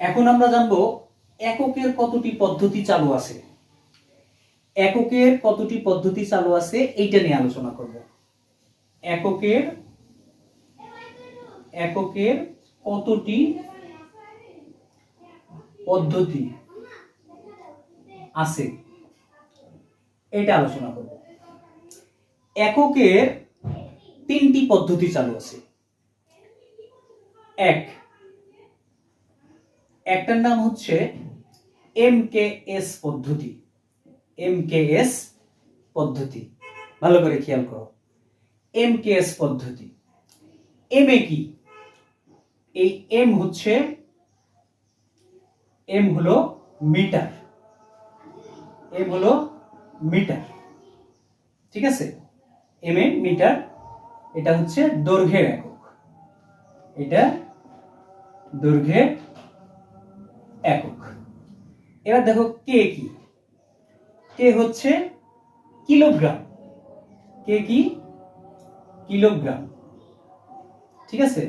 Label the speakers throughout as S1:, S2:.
S1: এখন আমরা জানব এককের কতটি পদ্ধতি চালু আছে। এককের কতটি পদ্ধতি চালু আছে এইটা নিয়ে আলোচনা করব। এককের এককের কতটি পদ্ধতি আছে? এটা আলোচনা করব। এককের তিনটি পদ্ধতি চালু আছে। এক একটার নাম হচ্ছে এম কে এস পদ্ধতি। এম কে এস পদ্ধতি। ভালো করে খেয়াল করো। এম কে এস পদ্ধতি। এম এ কি? এই এম হচ্ছে এম হলো মিটার। এম হলো মিটার। ঠিক আছে? এম এ মিটার, এটা হচ্ছে দৈর্ঘ্যের একক। এটা দৈর্ঘ্যের একক। এবার দেখো কে কি? কে হচ্ছে কিলোগ্রাম? কে কি? কিলোগ্রাম। ঠিক আছে?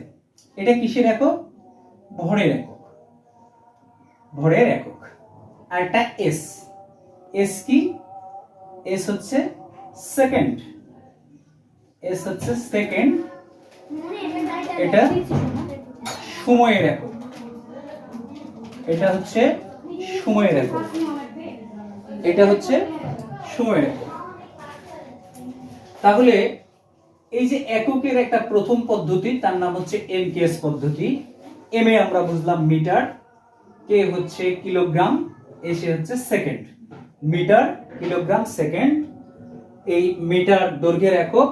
S1: এটা কিসের একক? ভরের একক। ভরের একক। আর একটা এস এস কি? এস হচ্ছে সেকেন্ড এস হচ্ছে সেকেন্ড এটা সময়ের একক। এটা হচ্ছে সময়ের একক। এটা হচ্ছে সময়ের একক। তাহলে এই যে এককের একটা প্রথম পদ্ধতি, তার নাম হচ্ছে এমকেএস পদ্ধতি। এম এ আমরা বুঝলাম মিটার কে হচ্ছে কিলোগ্রাম এসে হচ্ছে সেকেন্ড। Metre, kilogram, second. এই মিটার দৈর্ঘ্যের একক।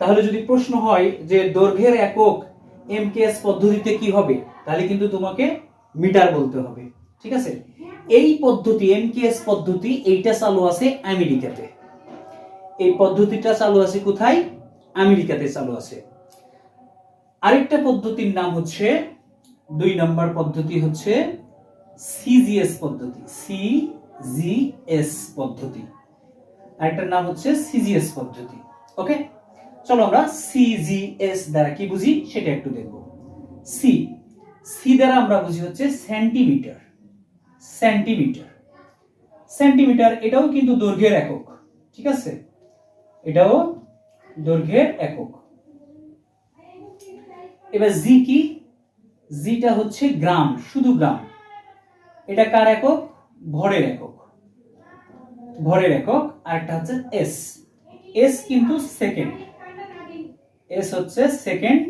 S1: তাহলে যদি প্রশ্ন হয় যে দৈর্ঘ্যের একক এমকেএস পদ্ধতিতে কি হবে, তাহলে কিন্তু তোমাকে মিটার বলতে হবে, ঠিক আছে? এই পদ্ধতি এমকেএস পদ্ধতি, এইটা চালু আছে আমেরিকাতে। এই পদ্ধতিটা চালু আছে কোথায়? আমেরিকাতে চালু আছে। আরেকটা পদ্ধতির নাম হচ্ছে, দুই নম্বর পদ্ধতি হচ্ছে সিজিএস পদ্ধতি সিজিএস পদ্ধতি। আরেকটার নাম হচ্ছে সিজিএস পদ্ধতি, ওকে? চলো আমরা সিজিএস দ্বারা কি বুঝি? সেটা একটু দেখব। সি সি দ্বারা আমরা বুঝি হচ্ছে সেন্টিমিটার সেন্টিমিটার। সেন্টিমিটার এটাও কিন্তু দৈর্ঘ্যের একক, ঠিক আছে? এটাও দৈর্ঘ্যের একক। এবার জি কি? জিটা হচ্ছে গ্রাম, শুধু গ্রাম। এটা কার একক? ভরের একক। ভরের একক আর একটা হচ্ছে এস। এস কিন্তু সেকেন্ড। এস হচ্ছে সেকেন্ড,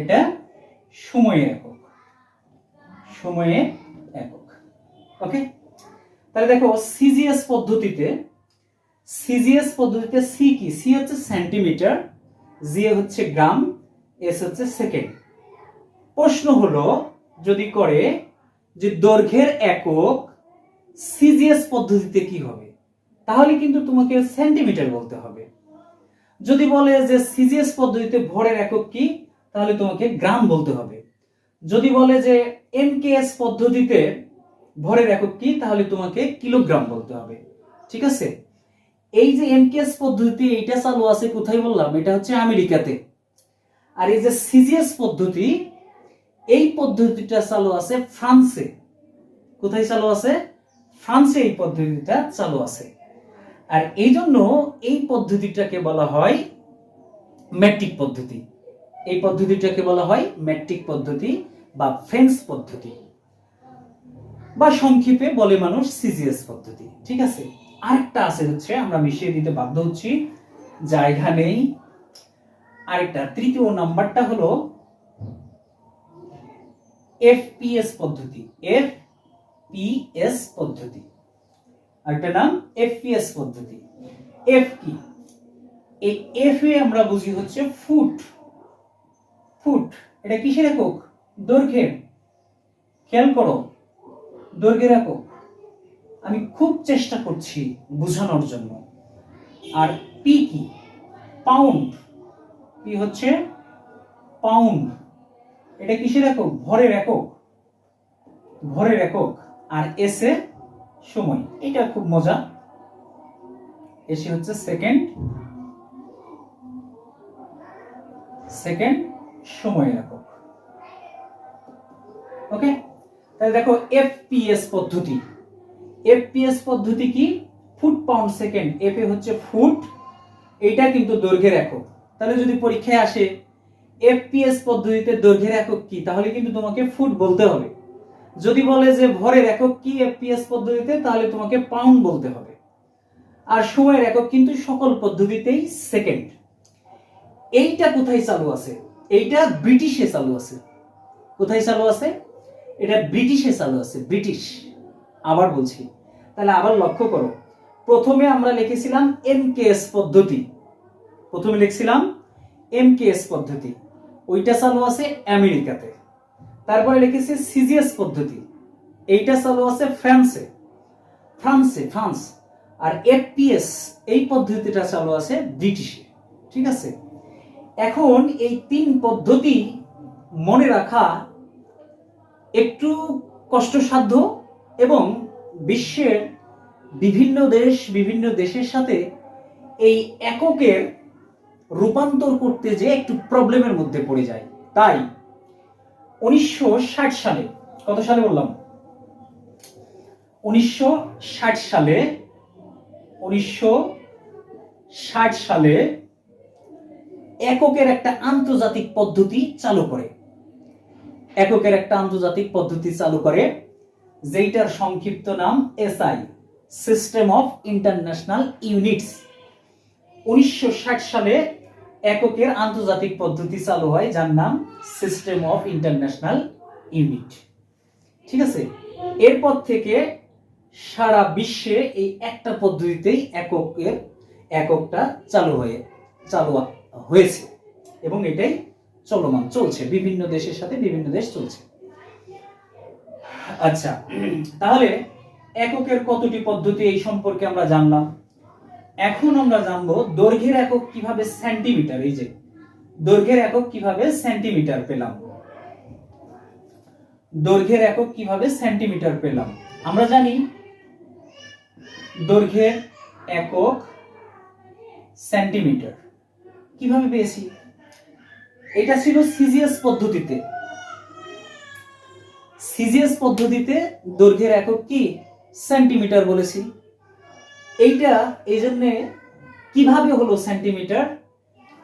S1: এটা সময়ের একক। সময়ের একক। ওকে তাহলে দেখো সিজিএস পদ্ধতিতে সিজিএস পদ্ধতিতে সি কি? সি হচ্ছে সেন্টিমিটার জি হচ্ছে গ্রাম এস হচ্ছে সেকেন্ড প্রশ্ন হলো, যদি করে যে দৈর্ঘ্যের একক সিজিএস পদ্ধতিতে কি হবে? তাহলে কিন্তু তোমাকে সেন্টিমিটার বলতে হবে। যদি বলে যে সিজিএস পদ্ধতিতে ভরের একক কি, তাহলে তোমাকে গ্রাম বলতে হবে। যদি বলে যে এমকেএস পদ্ধতিতে ভরের একক কি, তাহলে তোমাকে কিলোগ্রাম বলতে হবে। ঠিক আছে? এই যে এমকেএস পদ্ধতি এটা চালু আছে কোথায় বললাম? এটা হচ্ছে আমেরিকাতে। আর এই যে সিজিএস পদ্ধতি, এই পদ্ধতিটা চালু আছে ফ্রান্সে। কোথায় চালু আছে? ফ্রান্সে এই পদ্ধতিটা চালু আছে। আর এই জন্য এই পদ্ধতিটাকে বলা হয় ম্যাট্রিক পদ্ধতি। এই পদ্ধতিটাকে বলা হয় ম্যাট্রিক পদ্ধতি। বা ফ্রেন্স পদ্ধতি বা সংক্ষেপে বলে মানুষ সিজিএস পদ্ধতি, ঠিক আছে? আরেকটা আছে হচ্ছে, আমরা মিশিয়ে দিতে বাধ্য হচ্ছি জায়গা নেই আরেকটা, তৃতীয় নাম্বারটা হলো এফপিএস পদ্ধতি এফ পিএস পদ্ধতি। আরেকটা নাম এফপিএস পদ্ধতি। এফ কি? এই এফ এ আমরা বুঝি হচ্ছে ফুট ফুট এটা কিসের একক? দৈর্ঘ্যের খেয়াল করো দৈর্ঘ্যের একক আমি খুব চেষ্টা করছি বোঝানোর জন্য। আর পি কি? পাউন্ড পি হচ্ছে পাউন্ড এটা কিসের একক? ভরের একক। ভরের একক। আর এসে সময়। এটা খুব মজা। এসে হচ্ছে সেকেন্ড সেকেন্ড সময়ের একক। ওকে তাহলে দেখো এফপিএস পদ্ধতি। এফপিএস পদ্ধতি কি? Foot pound second. এফ এ হচ্ছে ফুট। এটা কিন্তু দৈর্ঘ্যের একক। তাহলে যদি পরীক্ষায় আসে এফপিএস পদ্ধতিতে দৈর্ঘ্যের একক কি? তাহলে কিন্তু তোমাকে ফুট বলতে হবে। যদি বলে যে ভরের একক কি এফপিএস পদ্ধতিতে, তাহলে তোমাকে পাউন্ড বলতে হবে। আর সময়ের একক কিন্তু সকল পদ্ধতিতেই সেকেন্ড। এইটা কোথায় চালু আছে? এইটা ব্রিটিশে চালু আছে। কোথায় চালু আছে? এটা ব্রিটিশে চালু আছে, ব্রিটিশ। আবার বলছি, তাহলে আবার লক্ষ্য করো। প্রথমে আমরা লিখেছিলাম এমকেএস পদ্ধতি। প্রথমে লিখছিলাম এমকেএস পদ্ধতি। ওইটা চালু আছে আমেরিকাতে। তারপরে লিখেছি সিজিএস পদ্ধতি। এইটা চালু আছে ফ্রান্সে। ফ্রান্সে, ফ্রান্স। আর এফপিএস, এই পদ্ধতিটা চালু আছে ব্রিটিশে। ঠিক আছে? এখন এই তিন পদ্ধতি মনে রাখা একটু কষ্টসাধ্য এবং বিশ্বের বিভিন্ন দেশ, বিভিন্ন দেশের সাথে এই এককের রূপান্তর করতে যে একটু প্রবলেমের মধ্যে পড়ে যায়। তাই উনিশশো ষাট সালে, কত সালে বললাম? উনিশশো ষাট সালে, উনিশশো ষাট সালে এককের একটা আন্তর্জাতিক পদ্ধতি চালু করে। এককের একটা আন্তর্জাতিক পদ্ধতি চালু করে, যেইটার সংক্ষিপ্ত নাম SI, system of international units. উনিশশো ষাট সালে এককের আন্তর্জাতিক পদ্ধতি চালু হয়, যার নাম সিস্টেম অফ ইন্টারন্যাশনাল ইউনিট। ঠিক আছে? এরপর থেকে সারা বিশ্বে এই একটা পদ্ধতিতেই এককের, এককটা চালু হয়ে, চালু হয়েছে, এবং এটাই চলমান, চলছে, বিভিন্ন দেশের সাথে বিভিন্ন দেশ চলছে। আচ্ছা তাহলে এককের কতটি পদ্ধতি এই সম্পর্কে আমরা জানলাম? এখন আমরা জানব দৈর্ঘ্যের একক কীভাবে সেন্টিমিটার এই যে, দৈর্ঘ্যের একক কীভাবে সেন্টিমিটার পেলাম। দৈর্ঘ্যের একক কীভাবে সেন্টিমিটার পেলাম? আমরা জানি দৈর্ঘ্যের একক সেন্টিমিটার কীভাবে পেয়েছি? এটা ছিল সিজিএস পদ্ধতিতে। সিজিএস পদ্ধতিতে দৈর্ঘ্যের একক কি? সেন্টিমিটার বলেছি। এইটা এই কীভাবে হলো সেন্টিমিটার?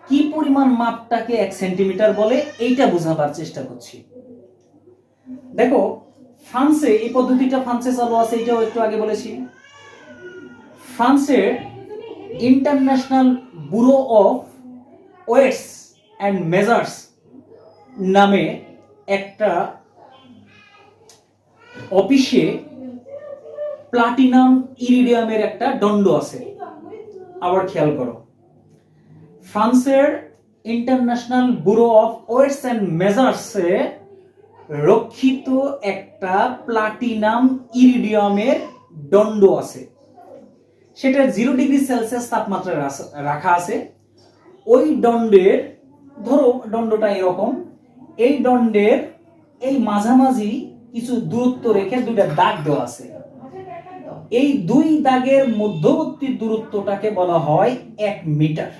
S1: কি পরিমাণ মাপটাকে এক সেন্টিমিটার বলে? এইটা বোঝাবার চেষ্টা করছি। দেখো, ফ্রান্সে এই পদ্ধতিটা ফ্রান্সে চালু আছে এটাও একটু আগে বলেছি। ফ্রান্সের international bureau of weights and measures নামে একটা অফিসে প্লাটিনাম ইরিডিয়ামের একটা দণ্ড আছে। আবার খেয়াল করো। ফ্রান্সের international bureau of weights and মেজার্সে রক্ষিত একটা প্লাটিনাম ইরিডিয়ামের দণ্ড আছে। সেটা জিরো ডিগ্রি সেলসিয়াস তাপমাত্রায় রাখা আছে। ওই দণ্ডের ধরো দণ্ডটা এরকম। এই দণ্ডের এই মাঝামাঝি কিছু দূরত্ব রেখে দুইটা দাগ দেওয়া আছে। এই দুই দাগের মধ্যবর্তী দূরত্বটাকে বলা হয় এক মিটার।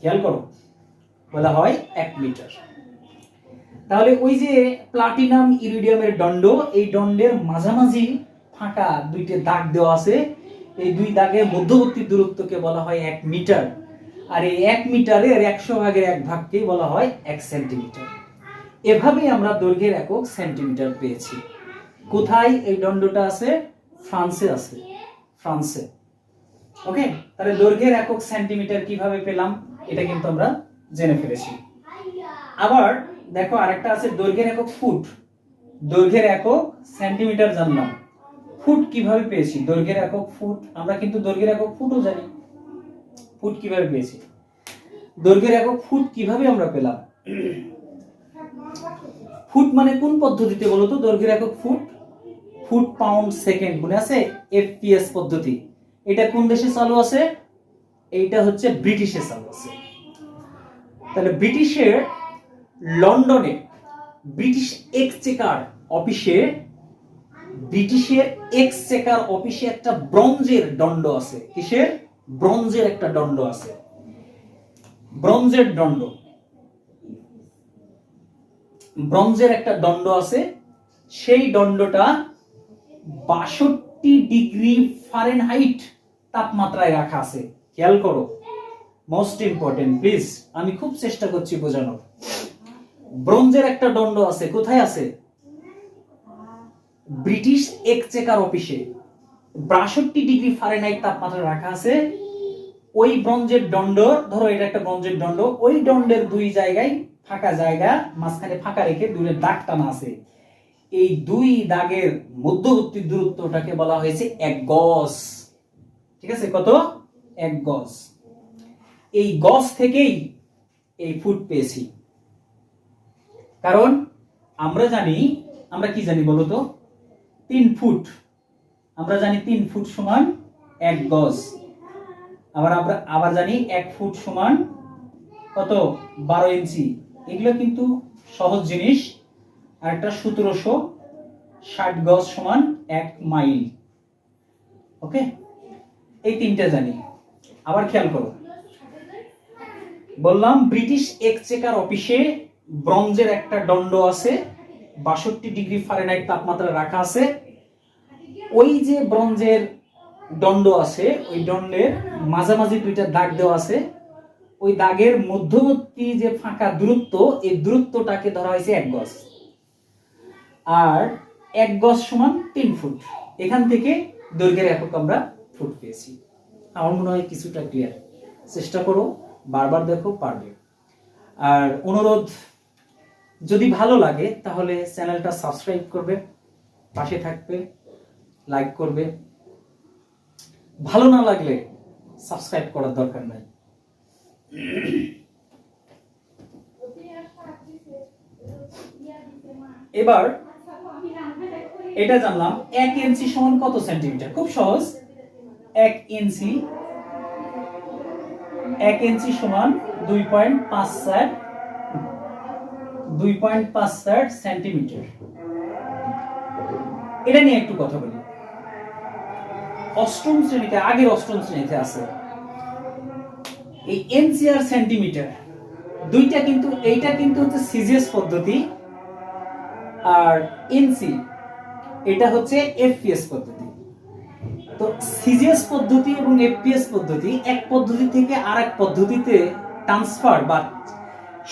S1: খেয়াল করো, বলা হয় এক মিটার। তাহলে ওই যে প্লাটিনাম ইরিডিয়ামের দণ্ড, এই দণ্ডের মাঝামাঝি ফাঁকা দুইটা দাগ দেওয়া আছে। এই দুই দাগের মধ্যবর্তী দূরত্বকে বলা হয় এক মিটার। আর এই এক মিটারের একশো ভাগের এক ভাগকেই বলা হয় এক সেন্টিমিটার। এভাবেই আমরা দৈর্ঘ্যের একক সেন্টিমিটার পেয়েছি। কোথায় এই দণ্ডটা আছে? ফ্রান্সে আছে। ফ্রান্সে। ওকে? তাহলে দৈর্ঘ্যের একক সেন্টিমিটার কীভাবে পেলাম? এটা কিন্তু আমরা জেনে ফেলেছি। আবার দেখো আরেকটা আছে দৈর্ঘ্যের একক ফুট। দৈর্ঘ্যের একক সেন্টিমিটার জানলাম। ফুট কীভাবে পেয়েছি? দৈর্ঘ্যের একক ফুট। আমরা কিন্তু দৈর্ঘ্যের একক ফুটও জানি। ফুট কীভাবে পেয়েছি? দৈর্ঘ্যের একক ফুট কীভাবে আমরা পেলাম? ফুট মানে কোন পদ্ধতিতে বলো তো? দৈর্ঘ্যের একক ফুট? ফুট, পাউন্ড, সেকেন্ড, মনে আছে? এফপিএস পদ্ধতি। এটা কোন দেশে চালু আছে? এইটা হচ্ছে ব্রিটিশে চালু আছে। তাহলে ব্রিটিশের লন্ডনে ব্রিটিশ এক্সচেকার অফিসে, ব্রিটিশের এক্সচেকার অফিসে একটা ব্রঞ্জের দণ্ড আছে। কিসের? ব্রঞ্জের একটা দণ্ড আছে। ব্রঞ্জের দণ্ড। ব্রঞ্জের একটা দণ্ড আছে, সেই দণ্ডটা বাষট্টি ডিগ্রি ফারেনহাইট তাপমাত্রায় রাখা আছে। খেয়াল করো। মোস্ট ইম্পর্টেন্ট প্লিজ আমি খুব চেষ্টা করছি বোঝানোর। ব্রোঞ্জের একটা দণ্ড আছে, কোথায় আছে? ব্রিটিশ এক্সচেকার অফিসে। বাষট্টি ডিগ্রি ফারেনহাইট তাপমাত্রা রাখা আছে ওই ব্রঞ্জের দণ্ড, ধরো এটা একটা ব্রঞ্জের দণ্ড, ওই দণ্ডের দুই জায়গায় ফাঁকা জায়গা, মাঝখানে ফাঁকা রেখে দূরে দাগ টানা আছে। এই দুই দাগের মধ্যবর্তী দূরত্বটাকে বলা হয়েছে এক গজ। ঠিক আছে, কত? এক গজ। এই গজ থেকেই এই ফুট পেয়েছি। কারণ আমরা জানি, আমরা কি জানি বলো তো? তিন ফুট। আমরা জানি তিন ফুট সমান এক গজ। আবার আমরা আবার জানি এক ফুট সমান কত? বারো ইঞ্চি। এগুলো কিন্তু সহজ জিনিস। আর একটা সতেরোশো ষাট গজ সমান এক মাইল। ওকে? এই তিনটা জানি। আবার খেয়াল করো। বললাম, ব্রিটিশ এক্সচেকার অফিসে ব্রঞ্জের একটা দণ্ড আছে। বাষট্টি ডিগ্রি ফারেনহাইট তাপমাত্রা রাখা আছে। ওই যে ব্রঞ্জের দণ্ড আছে, ওই দণ্ডের মাঝামাঝি দুইটা দাগ দেওয়া আছে। ওই দাগের মধ্যবর্তী যে ফাঁকা দূরত্ব, এই দূরত্বটাকে ধরা হয়েছে এক গজ। আর এক গজ সমান তিন ফুট। এখান থেকে দৈর্ঘ্যের একক আমরা ফুট পেয়েছি। আমার মনে হয় কিছুটা ক্লিয়ার চেষ্টা করো, বারবার দেখো, পারবে। আর অনুরোধ, যদি ভালো লাগে, তাহলে চ্যানেলটা সাবস্ক্রাইব করবে, পাশে থাকবে, লাইক করবে ভালো না লাগলে সাবস্ক্রাইব করার দরকার নাই। এবার এটা জানলাম, এক ইঞ্চি সমান কত সেন্টিমিটার? খুব সহজ। এক ইঞ্চি এক ইঞ্চি সমান দুই পয়েন্ট পাঁচ চার দুই পয়েন্ট পাঁচ চার সেন্টিমিটার। এটা নিয়ে একটু কথা বলি। অষ্টম শ্রেণীতে আগের অষ্টম শ্রেণীতে আছে। এই এনসিআর সেন্টিমিটার, দুইটা কিন্তু, এইটা কিন্তু হচ্ছে সিজিএস পদ্ধতি আর এনসি, এটা হচ্ছে এফপিএস পদ্ধতি। তো সিজিএস পদ্ধতি এবং এফপিএস পদ্ধতি, এক পদ্ধতি থেকে আর এক পদ্ধতিতে ট্রান্সফার বা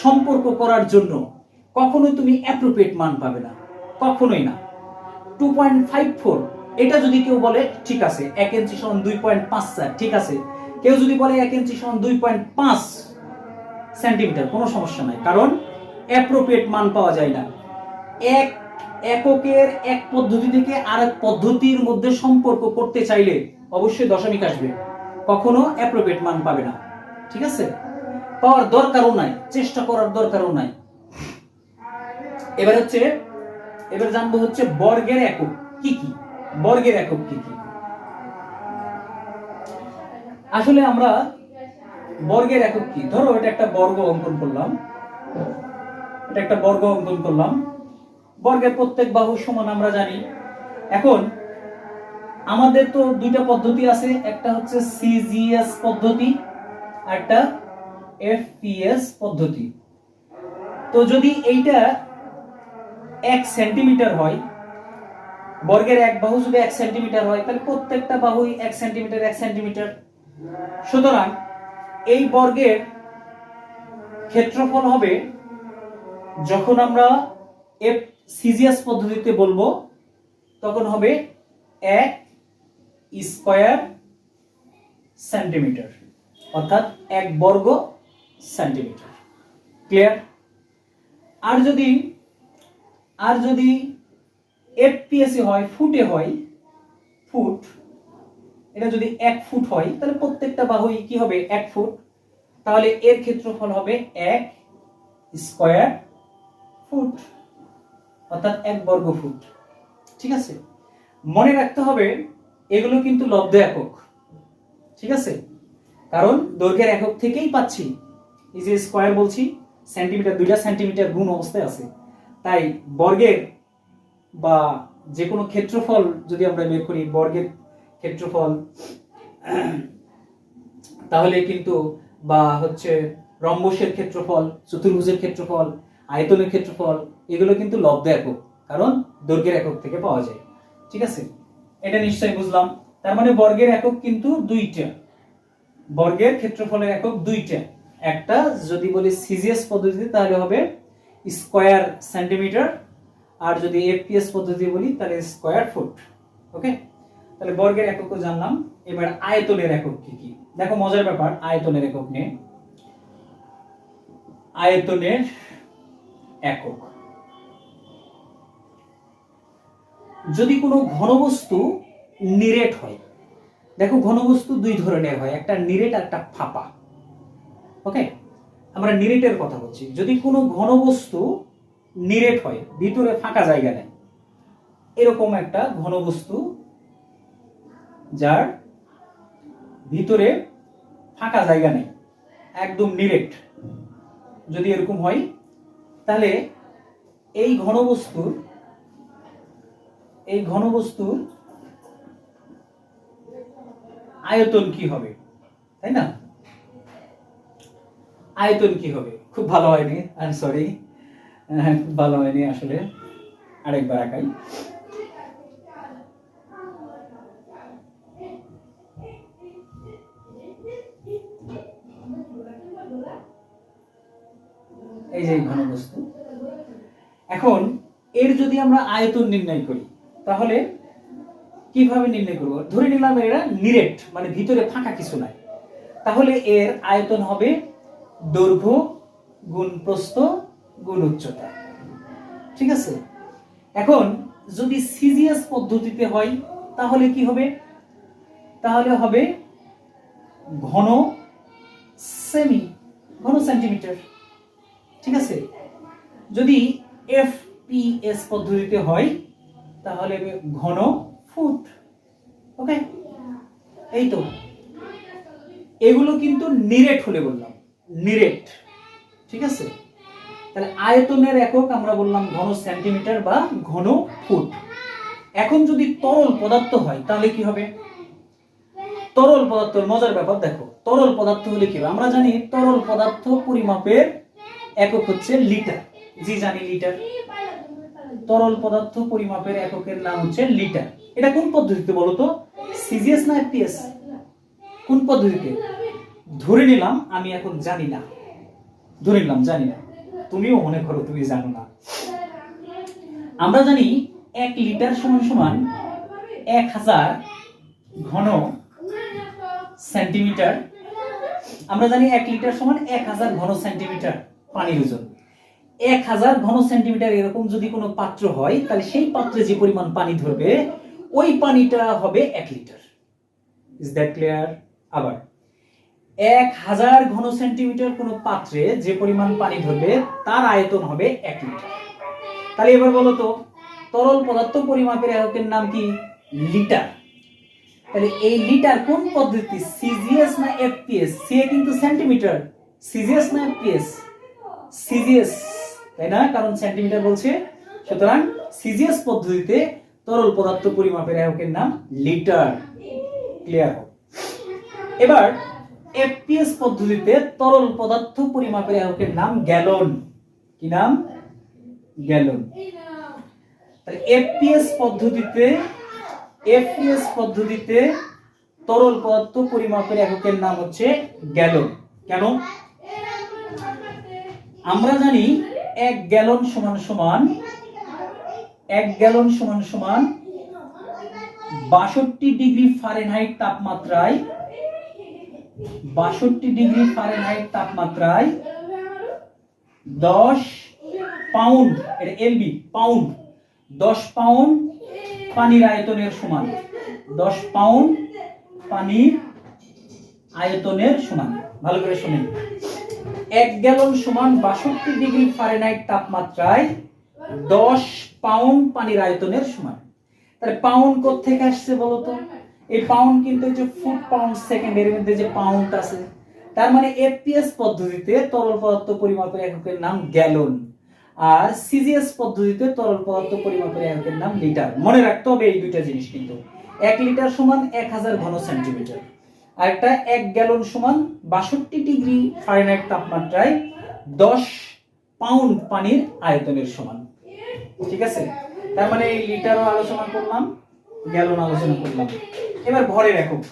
S1: সম্পর্ক করার জন্য কখনোই তুমি অ্যাপ্রোপ্রিয়েট মান পাবে না, কখনোই না। টু পয়েন্ট ফাইভ ফোর এটা যদি কেউ বলে, ঠিক আছে, এক ইঞ্চি সমান দুই পয়েন্ট পাঁচ চার ঠিক আছে। কেউ যদি বলে এক ইঞ্চি সমান দুই পয়েন্ট পাঁচ সেন্টিমিটার কোনো সমস্যা নাই। কারণ অ্যাপ্রোপ্রিয়েট মান পাওয়া যায় না। এক এককের এক পদ্ধতি থেকে আরেক পদ্ধতির মধ্যে সম্পর্ক করতে চাইলে অবশ্যই দশমিক আসবে। কখনো অ্যাপ্রোপ্রিয়েট মান পাবে না। ঠিক আছে? পাওয়ার দরকারও নাই, চেষ্টা করার দরকারও নাই। এবার হচ্ছে, এবার জানব হচ্ছে বর্গের একক কি কি? বর্গের একক কি কি? আসলে আমরা বর্গের একক কি? ধরো, এটা একটা বর্গ অঙ্কন করলাম। এটা একটা বর্গ অঙ্কন করলাম। বর্গের প্রত্যেক বাহু সমান আমরা জানি। এখন, আমাদের তো দুইটা পদ্ধতি আছে। একটা হচ্ছে সিজিএস পদ্ধতি, আর একটা এফপিএস পদ্ধতি। তো যদি এইটা এক সেন্টিমিটার হয় বর্গের এক বাহু যদি এক সেন্টিমিটার হয়, তাহলে প্রত্যেকটা বাহুই এক সেন্টিমিটার এক সেন্টিমিটার সুতরাং এই বর্গের ক্ষেত্রফল হবে যখন আমরা এফ সিজিএস পদ্ধতিতে বলব, তখন হবে এক স্কোয়ার সেন্টিমিটার, অর্থাৎ এক বর্গ সেন্টিমিটার। ক্লিয়ার? আর যদি আর যদি এফপিএসি হয় ফুটে হয় ফুট এটা যদি এক ফুট হয়, তাহলে প্রত্যেকটা বাহুই কি হবে? এক ফুট তাহলে এর ক্ষেত্রফল হবে এক স্কোয়ার ফুট অর্থাৎ এক বর্গ ফুট ঠিক আছে? মনে রাখতে হবে, এগুলো কিন্তু লব্ধ একক। ঠিক আছে? কারণ দৈর্ঘ্যের একক থেকেই পাচ্ছি। এই যে স্কোয়ার বলছি সেন্টিমিটার দুইটা সেন্টিমিটার গুণ অবস্থায় আছে। তাই বর্গের বা যে কোনো ক্ষেত্রফল যদি আমরা বের করি, বর্গের ক্ষেত্রফল, তাহলে কিন্তু বা হচ্ছে রম্বসের ক্ষেত্রফল, চতুর্ভুজের ক্ষেত্রফল, আয়তনের ক্ষেত্রফল, এগুলো কিন্তু লব্ধ একক, কারণ দৈর্ঘ্যের একক থেকে পাওয়া যায়। ঠিক আছে? এটা নিশ্চয়ই বুঝলাম। তার মানে বর্গের একক কিন্তু দুইটা। বর্গের ক্ষেত্রফলের একক দুইটা। একটা যদি বলি সিজিএস পদ্ধতিতে, তাহলে হবে স্কোয়ার সেন্টিমিটার আর যদি এফপিএস পদ্ধতি বলি, তাহলে স্কোয়ার ফুট ওকে তাহলে বর্গের এককও জানলাম। এবার আয়তনের একক কি কি? দেখো, মজার ব্যাপার, আয়তনের একক নিয়ে। আয়তনের একক। যদি কোনো ঘনবস্তু নিরেট হয়, দেখো, ঘনবস্তু দুই ধরনের হয়, একটা নিরেট আর একটা ফাঁপা ওকে আমরা নিরেটের কথা বলছি। যদি কোনো ঘনবস্তু নিরেট হয়, ভিতরে ফাঁকা জায়গা নেই। এরকম একটা ঘনবস্তু যার ভিতরে ফাঁকা জায়গা নেই, একদম নিরেট। যদি এরকম হয়, তাহলে এই ঘনবস্তুর এই ঘনবস্তুর আয়তন কি হবে? তাই না? আয়তন কি হবে? খুব ভালো হয়নি আই এম সরি ভালো হয়নি আসলে। আরেকবার আঁকাই। এই যে ঘনবস্তু এখন এর যদি আমরা আয়তন নির্ণয় করি, তাহলে কীভাবে নির্ণয় করব? ধরে নিলাম এরা নিরেট মানে ভিতরে ফাঁকা কিছু নাই। তাহলে এর আয়তন হবে দৈর্ঘ্য গুণ প্রস্থ গুণ উচ্চতা ঠিক আছে? এখন যদি সিজিএস পদ্ধতিতে হয়, তাহলে কি হবে? তাহলে হবে ঘন সেমি, ঘন সেন্টিমিটার। ঠিক আছে? যদি এফ পি এস পদ্ধতিতে হয়, তাহলে ঘন ফুট। ওকে? এই তো। এগুলো কিন্তু নিরেট হলে বললাম। নিরেট। ঠিক আছে? তাহলে আয়তনের একক আমরা বললাম ঘন সেন্টিমিটার বা ঘন ফুট। এখন যদি তরল পদার্থ হয়, তাহলে কি হবে? তরল পদার্থ, মজার ব্যাপার, দেখো, তরল পদার্থ হলে কি হবে? আমরা জানি তরল পদার্থ পরিমাপের একক হচ্ছে লিটার। জি, জানি লিটার। তরল পদার্থ পরিমাপের এককের নাম হচ্ছে লিটার। এটা কোন পদ্ধতিতে বলো তো? সিজিএস না এফপিএস কোন পদ্ধতিতে? ধরে নিলাম, আমি এখন জানি না। ধরে নিলাম, জানি না। তুমিও মনে করো, তুমি জানো না। আমরা জানি এক লিটার সমান সমান এক হাজার ঘন সেন্টিমিটার। আমরা জানি এক লিটার সমান এক হাজার ঘন সেন্টিমিটার পানির ওজন। এক হাজার ঘন সেন্টিমিটার এরকম যদি কোনো পাত্র হয়, তাহলে সেই পাত্রে যে পরিমাণ পানি ধরবে, ওই পানিটা হবে এক লিটার। ইজ দ্যাট ক্লিয়ার আবার। এক হাজার ঘন সেন্টিমিটার কোনো পাত্রে যে পরিমাণ পানি ধরবে, তার আয়তন হবে এক লিটার। তাহলে এবার বলো তো, তরল পদার্থ পরিমাপের এককের নাম কি? লিটার। তাহলে এই লিটার কোন পদ্ধতি? সিজিএস না এফপিএস? সি কিন্তু সেন্টিমিটার। সিজিএস না এফপিএস? সিজিএস, তাই না? কারণ সেন্টিমিটার বলছে। সুতরাং সিজিএস পদ্ধতিতে তরল পদার্থ পরিমাপের এককের নাম লিটার। ক্লিয়ার এবার এফপিএস পদ্ধতিতে তরল পদার্থ পরিমাপের এককের নাম গ্যালন। কি নাম? গ্যালন। এফপিএস পদ্ধতিতে এফপিএস পদ্ধতিতে তরল পদার্থ পরিমাপের এককের নাম হচ্ছে গ্যালন। কেন? আমরা জানি এক গ্যালন সমান সমান, এক গ্যালন সমান সমান বাষট্টি ডিগ্রি ফারেনহাইট তাপমাত্রায় বাষট্টি ডিগ্রি ফারেনহাইট তাপমাত্রায় দশ পাউন্ড, এটা এলবি পাউন্ড, দশ পাউন্ড পানির আয়তনের সমান, দশ পাউন্ড পানির আয়তনের সমান, ভালো করে শুনেন। এক গ্যালন সমান বাষট্টি ডিগ্রি ফারেনহাইট তাপমাত্রায় দশ পাউন্ড পানির আয়তনের সমান। তাহলে পাউন্ড থেকে আসছে বলতো? এই পাউন্ড কিন্তু হচ্ছে ফুট পাউন্ড সেকেন্ডের মধ্যে যে পাউন্ড আছে, তার মানে এফপিএস পদ্ধতিতে তরল পদার্থ পরিমাপের এককের নাম গ্যালন আর সিজিএস পদ্ধতিতে তরল পদার্থ পরিমাপের এককের নাম লিটার। মনে রাখতে হবে এই দুইটা জিনিস কিন্তু। এক লিটার সমান এক হাজার ঘন সেন্টিমিটার। আর একটা এক গ্যালন সমান বাষট্টি ডিগ্রি ফারেনহাইট তাপমাত্রায় দশ পাউন্ড পানির আয়তনের সমান। ঠিক আছে? তার মানে এই লিটারও আলোচনা করলাম, গ্যালন আলোচনা করলাম। এবার ভরের একক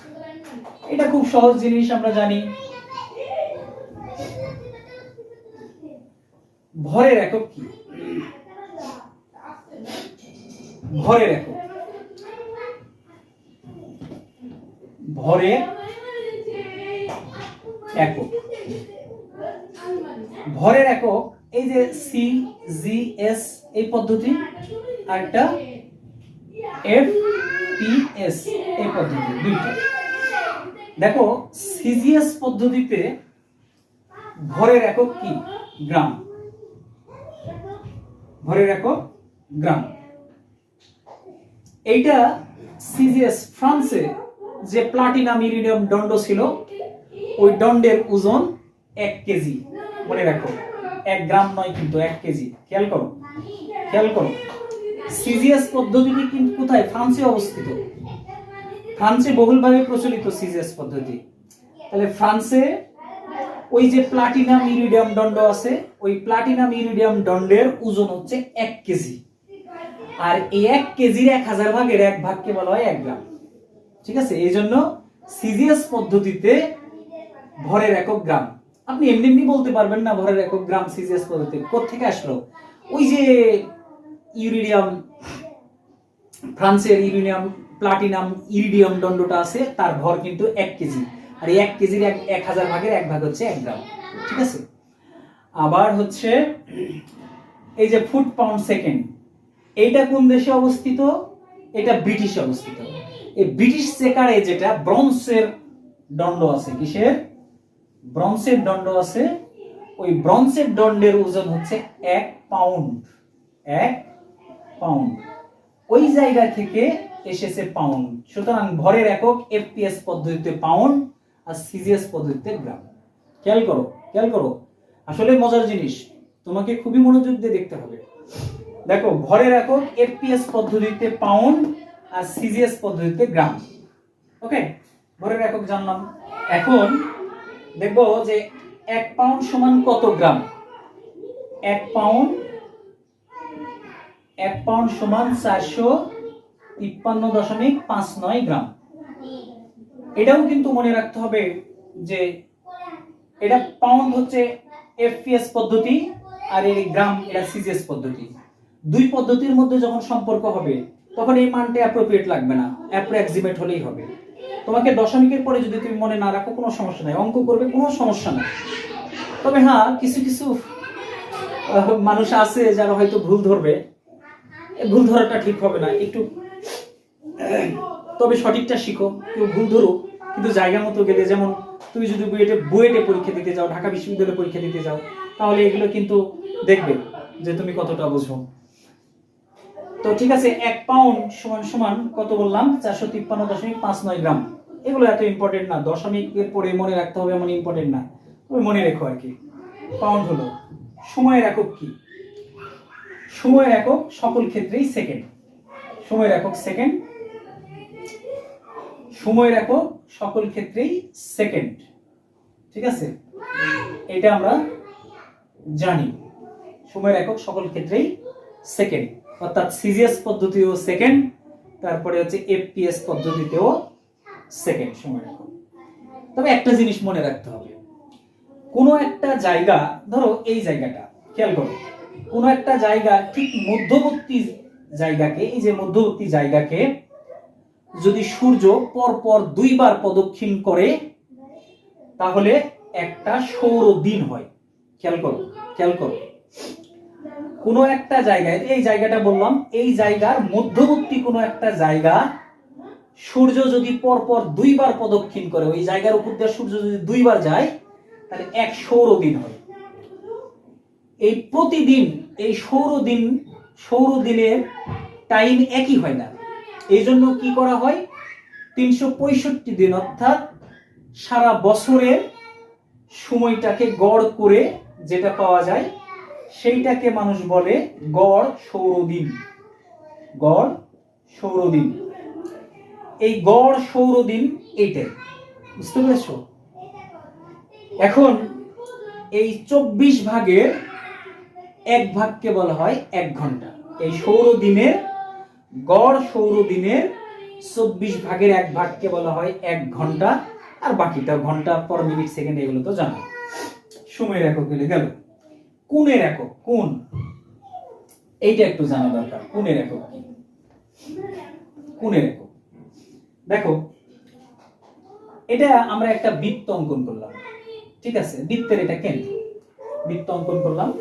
S1: এটা খুব সহজ জিনিস, আমরা জানি। ভরের একক কি? ভরের একক ভরের একক ভরের একক এই যে সি জি এস এই পদ্ধতি, আর একটা এফ পি এস এই পদ্ধতি, দুইটা। দেখো সিজিএস পদ্ধতিতে ভরের একক কি? গ্রাম। ভরের একক গ্রাম। এইটা সিজিএস ফ্রান্সে যে প্লাটিনাম, ইরিডিয়াম দণ্ড ছিল, ওই দণ্ডের ওজন এক কেজি। মনে রাখো, এক গ্রাম নয় কিন্তু এক কেজি। খেয়াল করো খেয়াল করো। সিজিএস পদ্ধতিটি কিন্তু কোথায়? ফ্রান্সে অবস্থিত। ফ্রান্সে বহুলভাবে প্রচলিত সিজিএস পদ্ধতি। তাহলে ফ্রান্সে ওই যে প্লাটিনাম ইরিডিয়াম দণ্ড আছে, ওই প্লাটিনাম ইরিডিয়াম দণ্ডের ওজন হচ্ছে এক কেজি। আর এই এক কেজির এক হাজার ভাগের এক ভাগকে বলা হয় এক গ্রাম। ঠিক আছে? এই জন্য সিজিএস পদ্ধতিতে ভরের একক গ্রাম। আপনি এমনি এমনি বলতে পারবেন না ভরের একক গ্রাম সিজিএস পদ্ধতি কোথেকে আসলো? ওই যে ইউরিডিয়াম ফ্রান্সের ইউরিনিয়াম, প্লাটিনাম, ইরিডিয়াম দণ্ডটা আছে, তার ভর কিন্তু এক কেজি। আর এক কেজির এক এক হাজার ভাগের এক ভাগ হচ্ছে এক গ্রাম। ঠিক আছে? আবার হচ্ছে, এই যে ফুট পাউন্ড সেকেন্ড, এইটা কোন দেশে অবস্থিত? এটা ব্রিটিশ অবস্থিত। এই ব্রিটিশ চেকারে যেটা, ব্রঞ্জের দণ্ড আছে। কিসের? ব্রঞ্জের দণ্ড আছে। ওই ব্রঞ্জের দণ্ডের ওজন হচ্ছে এক পাউন্ড। এক পাউন্ড ওই জায়গা থেকে এসেছে পাউন্ড সুতরাং ভরের একক এফপিএস পদ্ধতিতে পাউন্ড আর সিজিএস পদ্ধতিতে গ্রাম খেয়াল করো খেয়াল করো। আসলে মজার জিনিস, তোমাকে খুবই মনোযোগ দিয়ে দেখতে হবে। দেখো, ভরের একক এফপিএস পদ্ধতিতে পাউন্ড আর সিজিএস পদ্ধতিতে গ্রাম ওকে ভরের একক জানলাম। এখন দেখব যে এক পাউন্ড সমান কত গ্রাম এক পাউন্ড এক পাউন্ড সমান চারশো তিপ্পান্ন দশমিক পাঁচ নয় গ্রাম। এটাও কিন্তু মনে রাখতে হবে যে এটা পাউন্ড হচ্ছে এফপিএস পদ্ধতি আর এই গ্রাম এটা সিজিএস পদ্ধতি। দুই পদ্ধতির মধ্যে যখন সম্পর্ক হবে, তখন এই মানটা অ্যাপ্রোপ্রিয়েট লাগবে না অ্যাপ্রক্সিমেট হলেই হবে। তোমাকে দশমিকের পরে যদি তুমি মনে না রাখো, কোনো সমস্যা নাই, অঙ্ক করবে, কোনো সমস্যা নাই। তবে হ্যাঁ কিছু কিছু মানুষ আছে যারা হয়তো ভুল ধরবে। ভুল ধরাটা ঠিক হবে না, একটু, তবে সঠিকটা শিখো, কেউ ভুল ধরো কিন্তু জায়গা মতো গেলে, যেমন তুমি যদি বুয়েটে বুয়েটে পরীক্ষা দিতে যাও, ঢাকা বিশ্ববিদ্যালয়ে পরীক্ষা দিতে যাও, তাহলে এগুলো কিন্তু দেখবে যে তুমি কতটা বুঝো। তো ঠিক আছে, এক পাউন্ড সমান সমান কত বললাম? চারশো তিপ্পান্ন দশমিক পাঁচ নয় গ্রাম। এগুলো এত ইম্পর্টেন্ট না দশমিকের পরে মনে রাখতে হবে এমন ইম্পর্টেন্ট না। তুমি মনে রেখো আর কি পাউন্ড হলো। সময়ের একক কি? সময়ের একক সকল ক্ষেত্রেই সেকেন্ড সময়ের একক সেকেন্ড সময়ের একক সকল ক্ষেত্রেই সেকেন্ড ঠিক আছে? এটা আমরা জানি। সময়ের একক সকল ক্ষেত্রেই সেকেন্ড অর্থাৎ সিজিএস পদ্ধতিও সেকেন্ড তারপরে হচ্ছে এফপিএস পদ্ধতিতেও সেকেন্ড সময়ের একক। তবে একটা জিনিস মনে রাখতে হবে। কোনো একটা জায়গা, ধরো এই জায়গাটা, খেয়াল করো। কোনো একটা জায়গা ঠিক মধ্যবর্তী জায়গাকে, এই যে মধ্যবর্তী জায়গাকে যদি সূর্য পর পর দুইবার প্রদক্ষিণ করে, তাহলে একটা সৌর দিন হয়। খেয়াল করো খেয়াল করো। কোনো একটা জায়গায়, এই জায়গাটা বললাম, এই জায়গার মধ্যবর্তী কোনো একটা জায়গা সূর্য যদি পর পর দুইবার প্রদক্ষিণ করে, ওই জায়গার উপর দিয়ে সূর্য যদি দুইবার যায়, তাহলে এক সৌর দিন হয়। এই প্রতিদিন, এই সৌর দিন সৌর দিনের টাইম একই হয় না। এই জন্য কি করা হয়? তিনশো পঁয়ষট্টি দিন অর্থাৎ সারা বছরের সময়টাকে গড় করে যেটা পাওয়া যায়, সেইটাকে মানুষ বলে গড় সৌরদিন। গড় সৌরদিন। এই গড় সৌরদিন এইটাই। বুঝতে পেরেছ? এখন এই চব্বিশ ভাগের এক ভাগকে বলা হয় এক ঘণ্টা। এই সৌর দিনের গড় সৌর দিনের চব্বিশ ভাগের এক ভাগকে বলা হয় এক ঘণ্টা। আর বাকিটা ঘণ্টা পর মিনিট, সেকেন্ড এগুলো তো জানো। সময়ের একক গেলে। কোণের একক, কোণ। এইটা একটু জানা দরকার। কোণের একক কি? একক। দেখো, এটা আমরা একটা বৃত্ত অঙ্কন করলাম। ঠিক আছে? বৃত্তের এটা কেন্দ্র। বৃত্ত অঙ্কন করলাম।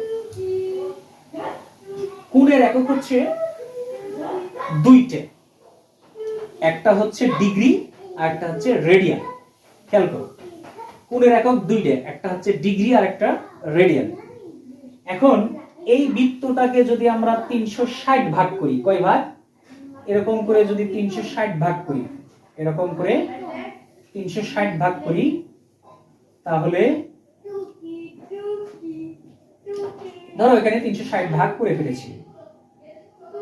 S1: কোণের একক হচ্ছে দুইটে। একটা হচ্ছে ডিগ্রি আর একটা হচ্ছে রেডিয়ান। খেয়াল করো, কোণের একক দুইটে, একটা হচ্ছে ডিগ্রি আর একটা রেডিয়ান। এখন এই বৃত্তটাকে যদি আমরা তিনশো ষাট ভাগ করি, কয় ভাগ? এরকম করে যদি তিনশো ষাট ভাগ করি, এরকম করে তিনশো ষাট ভাগ করি, তাহলে ধরো এখানে তিনশো ষাট ভাগ করে ফেলেছি।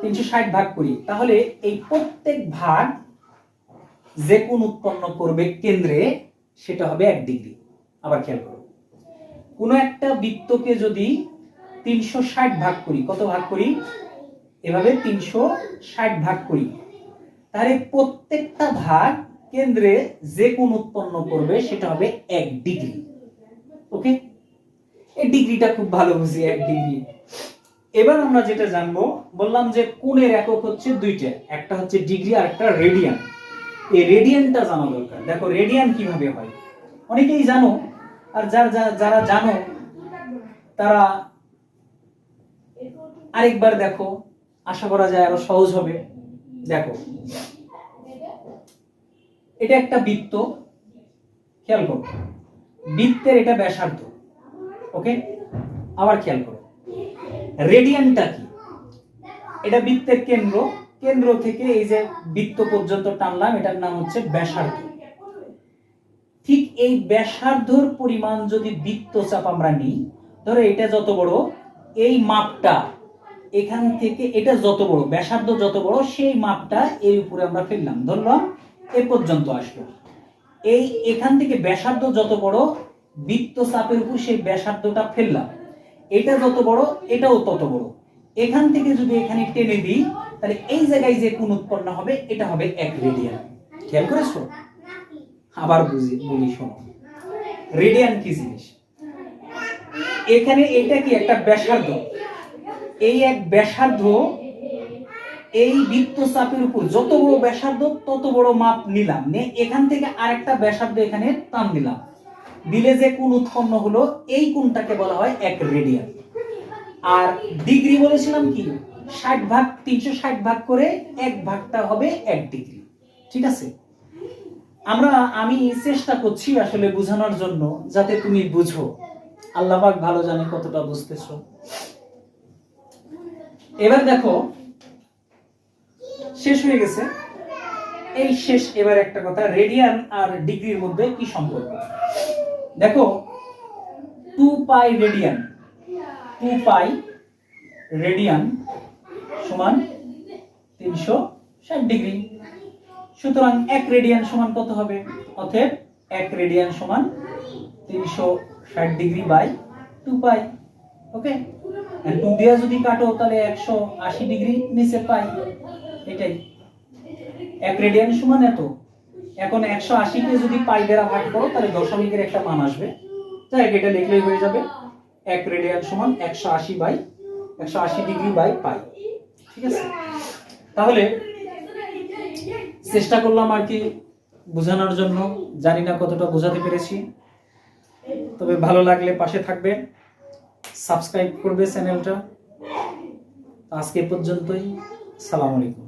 S1: তিনশো ষাট ভাগ করি, তাহলে এই প্রত্যেক ভাগ যে কোন উৎপন্ন করবে কেন্দ্রে, সেটা হবে এক ডিগ্রি। আবার খেয়াল করো, কোন একটা বৃত্তকে যদি তিনশো ষাট ভাগ করি, কত ভাগ করি? এভাবে তিনশো ষাট ভাগ করি। তাহলে প্রত্যেকটা ভাগ কেন্দ্রে যে কোন উৎপন্ন করবে, সেটা হবে এক ডিগ্রি। ওকে? এই ডিগ্রিটা খুব ভালো বুঝি, এক ডিগ্রি। এবার আমরা যেটা জানব, বললাম যে কোণের একক হচ্ছে দুইটা, একটা হচ্ছে ডিগ্রি আর একটা রেডিয়ান। এই রেডিয়ানটা জানা দরকার। দেখো, রেডিয়ান কীভাবে হয়? অনেকেই জানো, আর যারা যারা- জানো, তারা আরেকবার দেখো, আশা করা যায় আরও সহজ হবে। দেখো, এটা একটা বৃত্ত, খেয়াল করো। বৃত্তের এটা ব্যাসার্ধ, ওকে? আবার খেয়াল করো। রেডিয়ানটা কি? এটা বৃত্তের কেন্দ্র। কেন্দ্র থেকে এই যে বৃত্ত পর্যন্ত টানলাম, এটার নাম হচ্ছে ব্যাসার্ধ। ঠিক এই ব্যাসার্ধর পরিমাণ যদি বৃত্তচাপ আমরা নিই, ধরো এটা যত বড়, এই মাপটা এখান থেকে এটা যত বড়, ব্যাসার্ধ যত বড়, সেই মাপটা এর উপরে আমরা ফেললাম। ধরলাম, এ পর্যন্ত আসলো। এই এখান থেকে ব্যাসার্ধ যত বড় বৃত্তচাপের উপর সেই ব্যাসার্ধটা ফেললাম। এটা যত বড়, এটাও তত বড়। এখান থেকে যদি এখানে টেনে দিই, তাহলে এই জায়গায় যে কোন উৎপন্ন হবে, এটা হবে এক রেডিয়ান খেয়াল করেছ? আবার বুঝি, বলি শোনো। রেডিয়ান কি জিনিস? এখানে এটা কি একটা ব্যাসার্ধ? এই এক ব্যাসার্ধ, এই বৃত্তচাপের উপর যত বড় ব্যাসার্ধ, তত বড় মাপ নিলাম। নিয়ে এখান থেকে আরেকটা ব্যাসার্ধ এখানে টান দিলাম। দিলে যে কোণ উৎপন্ন হলো, এই কোণটাকে বলা হয় এক রেডিয়ান আর ডিগ্রি বলেছিলাম কি? ষাট ভাগ, তিনশো ষাট ভাগ করে এক ভাগটা হবে এক ডিগ্রি। ঠিক আছে? আমরা, আমি চেষ্টা করছি আসলে বোঝানোর জন্য, যাতে তুমি বুঝো। আল্লাহ পাক ভালো জানে কতটা বুঝতেছো। এবার দেখো, শেষ হয়ে গেছে। এই শেষ, এবার একটা কথা রেডিয়ান আর ডিগ্রির মধ্যে কি সম্পর্ক? দেখো two pi radian two pi radian সমান তিনশো ষাট ডিগ্রি সুতরাং এক রেডিয়ান সমান কত হবে? অতএব এক রেডিয়ান সমান তিনশো ষাট degree by two pi okay two দিয়া যদি কাটো, তাহলে একশো আশি ডিগ্রি নিচে পাই। এটাই। এক রেডিয়ান সমান এত। এখন একশো আশিকে যদি পাই দ্বারা ভাগ করো, তাহলে দশমিকের একটা মান আসবে। যাই এটা লিখলেই হয়ে যাবে। এক রেডিয়ান সমান একশো আশি বাই, একশো আশি ডিগ্রি বাই পাই। ঠিক আছে? তাহলে চেষ্টা করলাম আর কি বোঝানোর জন্য। জানি না কতটা বোঝাতে পেরেছি। তবে ভালো লাগলে পাশে থাকবে সাবস্ক্রাইব করবে চ্যানেলটা। আজকে পর্যন্তই। সালাম আলাইকুম।